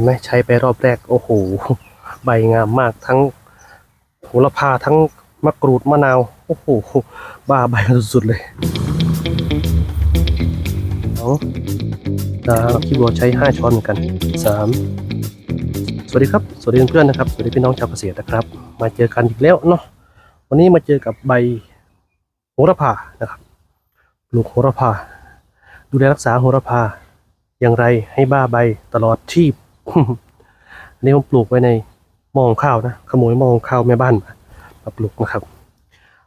ห็นไหมใช้ไปรอบแรกโอ้โหใบงามมากทั้งโหระพาทั้งมะกรูดมะนาวโอ้โหบ้าใบสุดๆเลยสองสามที่บัวใช้ห้าช้อนเหมือนกันสามสวัสดีครับ สวัสดีเพื่อนๆนะครับ สวัสดีพี่น้องชาวเกษตรนะครับ มาเจอกันอีกแล้วเนาะวันนี้มาเจอกับใบโหระพานะครับปลูกโหระพา ดูแลรักษาโหระพาอย่างไรให้บ้าใบตลอดชีพ นนี้ผมปลูกไว้ในมองข้าวนะขโมยมองข้าวแม่บ้านมามาปลูกนะครับ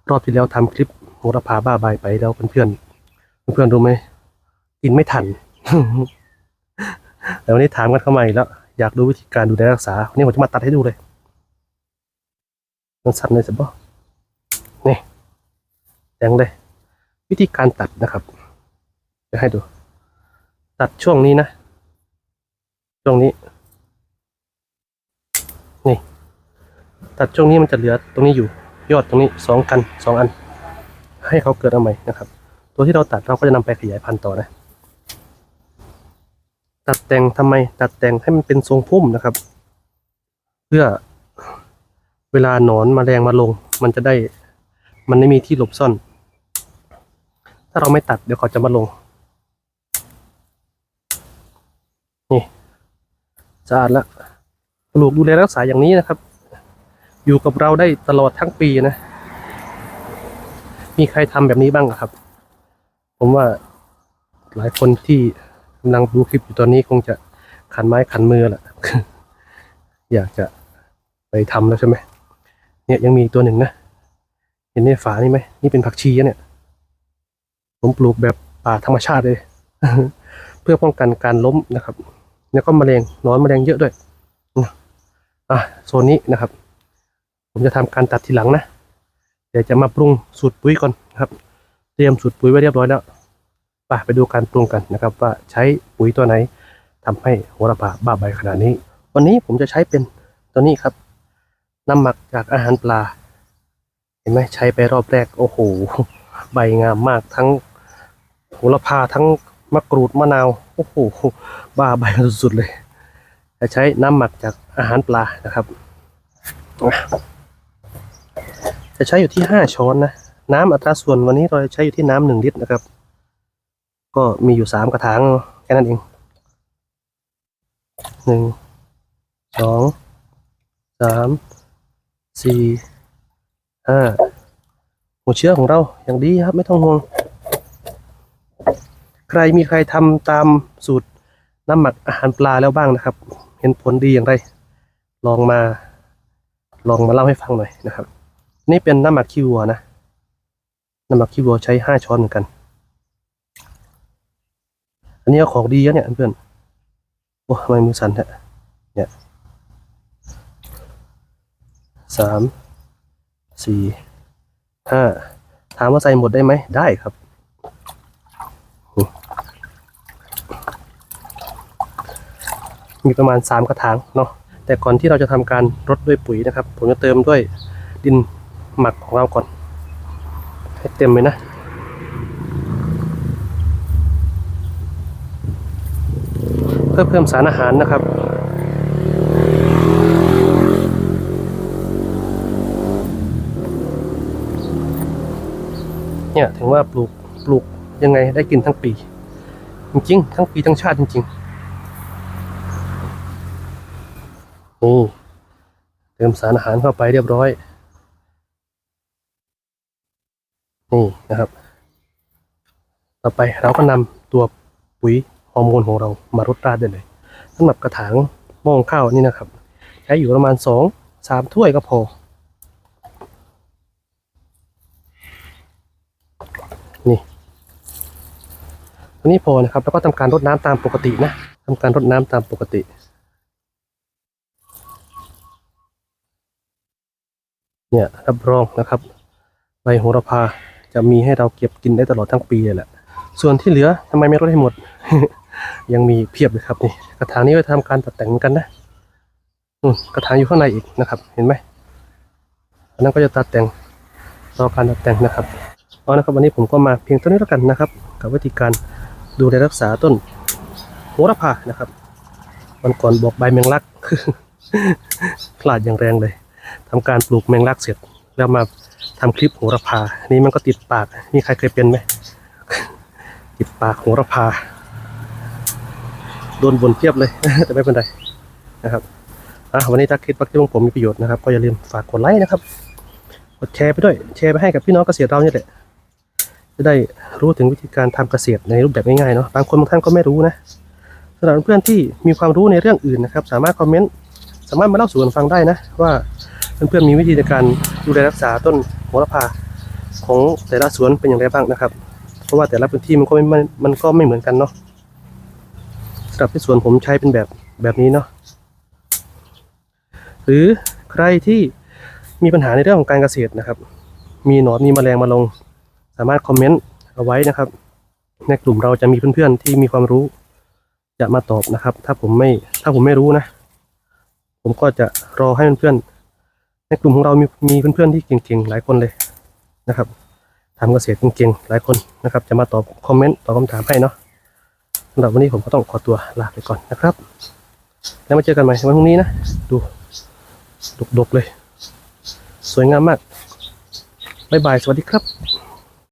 รอบที่แล้วทำคลิปโหระพาบ้าใบไปแล้วเพื่อนเพื่อนรู้ไหมกินไม่ทันแต่วันนี้ถามกันเข้ามาอีกแล้ว อยากรู้วิธีการดูแลรักษาวันนี้ผมจะมาตัดให้ดูเลยมันสั่นเลยสิบ่นี่แดงเลย วิธีการตัดนะครับจะให้ดู ตัดช่วงนี้นะ ช่วงนี้ ตัดช่วงนี้มันจะเหลือตรงนี้อยู่ยอดตรงนี้สองกันสองอัน ให้เขาเกิดเอาใหม่นะครับ ตัวที่เราตัดเราก็จะนำไปขยายพันธุ์ต่อนะ ตัดแต่งทำไมตัดแต่งให้มันเป็นทรงพุ่มนะครับ เพื่อเวลาหนอนมแมลงมาลง มันจะได้มันไม่มีที่หลบซ่อน ถ้าเราไม่ตัดเดี๋ยวเขาจะมาลงนี่สะอาดแล้วปลูกดูแลรักษาอย่างนี้นะครับ อยู่กับเราได้ตลอดทั้งปีนะ มีใครทำแบบนี้บ้างครับ ผมว่าหลายคนที่กำลังดูคลิปอยู่ตอนนี้คงจะขันไม้ขันมือแหละอยากจะไปทำแล้วใช่ไหมเนี่ยยังมีอีกตัวหนึ่งนะ เห็นในฝานี่ไหมนี่เป็นผักชีเนี่ย ผมปลูกแบบป่าธรรมชาติเลย เพื่อป้องกันการล้มนะครับ แล้วก็มแมลงนอนมแมลงเยอะด้วยอะโซนนี้นะครับ ผมจะทำการตัดทีหลังนะ เดี๋ยวจะมาปรุงสูตรปุ๋ยก่อนครับ เตรียมสูตรปุ๋ยไว้เรียบร้อยแล้วไปไปดูการปรุงกันนะครับ ว่าใช้ปุ๋ยตัวไหนทำให้โหระพาบ้าใบขนาดนี้ วันนี้ผมจะใช้เป็นตัวนี้ครับ น้ำหมักจากอาหารปลา เห็นไหมใช้ไปรอบแรกโอ้โหใบงามมากทั้งโหระพาทั้งมะกรูดมะนาวโอ้โหบ้าใบสุดๆเลย จะใช้น้ำหมักจากอาหารปลานะครับ จะใช้อยู่ที่ห้าช้อนนะ น้ำอัตราส่วนวันนี้เราใช้อยู่ที่น้ำหนึ่งลิตรนะครับ ก็มีอยู่สามกระถางแค่นั้นเองหนึ่งสองสามสี่ห้าหัวเชื้อของเราอย่างดีครับไม่ต้องห่วง ใครมีใครทำตามสูตรน้ำหมักอาหารปลาแล้วบ้างนะครับ เห็นผลดีอย่างไร ลองมา ลองมาเล่าให้ฟังหน่อยนะครับ นี่เป็นน้ำหมักขี้วัวนะ น้ำหมักขี้วัวใช้ห้าช้อนเหมือนกัน อันนี้เอาของดีแล้วเนี่ยเพื่อนโอ้ทำไมมือสั่นแท้เนี่ยสามสี่ห้าถามว่าใส่หมดได้ไหมได้ครับมีประมาณ 3 กระถางเนาะแต่ก่อนที่เราจะทำการรดด้วยปุ๋ยนะครับ ผมจะเติมด้วยดิน หมักของเราก่อน ให้เต็มเลยนะเพื่อเพิ่มสารอาหารนะครับเนี่ยถึงว่าปลูกปลูกยังไงได้กินทั้งปี จริงๆ ทั้งปีทั้งชาติจริงๆนี่เติมสารอาหารเข้าไปเรียบร้อย นี่นะครับ ต่อไปเราก็นำตัวปุ๋ยฮอร์โมนของเรามารดราดได้เลยสำหรับกระถางมองข้าวนี่นะครับ ใช้อยู่ประมาณสองสามถ้วยก็พอ นี่อันนี้พอนะครับ แล้วก็ทำการรดน้ำตามปกตินะทำการรดน้ำตามปกติเนี่ยรับรองนะครับ ใบโหระพา จะมีให้เราเก็บกินได้ตลอดทั้งปีเลยแหละ ส่วนที่เหลือทำไมไม่ลดให้หมด ยังมีเพียบเลยครับนี่กระถางนี้ไว้ทำการตัดแต่งกันนะกระถางอยู่ข้างในอีกนะครับ เห็นไหมอันนั้นก็จะตัดแต่งรอการตัดแต่งนะครับเอานะครับวันนี้ผมก็มาเพียงเท่านี้แล้วกันนะครับ กับวิธีการดูแลรักษาต้นโหระพานะครับวันก่อนบอกใบแมงลักพลาดอย่างแรงเลยทำการปลูกแมงลักเสร็จแล้วมา ทำคลิปโหระพา นี่มันก็ติดปากนี่ใครเคยเป็นไหมติดปากโหระพา โดนบนเทียบเลย แต่ไม่เป็นไรนะครับอะวันนี้ถ้าคลิปว่าคลิปของผมมีประโยชน์นะครับ ก็อย่าลืมฝากกดไลค์นะครับ กดแชร์ไปด้วย แชร์ไปให้กับพี่น้องเกษตรเราเนี่ยแหละจะได้รู้ถึงวิธีการทำเกษตรในรูปแบบง่ายๆเนาะบางคนบางท่านก็ไม่รู้นะสำหรับเพื่อนที่มีความรู้ในเรื่องอื่นนะครับ สามารถคอมเมนต์สามารถมาเล่าสู่กันฟังได้นะว่า เพื่อนๆมีวิธีในการดูแลรักษาต้นโหระพาของแต่ละสวนเป็นอย่างไรบ้างนะครับ เพราะว่าแต่ละพื้นที่มันก็ไม่มันก็ไม่เหมือนกันเนาะสำหรับที่สวนผมใช้เป็นแบบแบบนี้เนาะหรือใครที่มีปัญหาในเรื่องของการเกษตรนะครับ มีหนอนมีแมลงมาลง สามารถคอมเมนต์เอาไว้นะครับ ในกลุ่มเราจะมีเพื่อนๆที่มีความรู้ จะมาตอบนะครับ ถ้าผมไม่ถ้าผมไม่รู้นะ ผมก็จะรอให้เพื่อนๆ ในกลุ่มของเรามีมีเพื่อนๆที่เก่งๆหลายคนเลยนะครับทำเกษตรเก่งๆหลายคนนะครับ จะมาตอบคอมเมนต์ตอบคำถามให้เนาะสำหรับวันนี้ผมก็ต้องขอตัวลาไปก่อนนะครับ แล้วมาเจอกันใหม่วันพรุ่งนี้นะ ดูดกๆเลย สวยงามมาก บ๊ายบาย สวัสดีครับ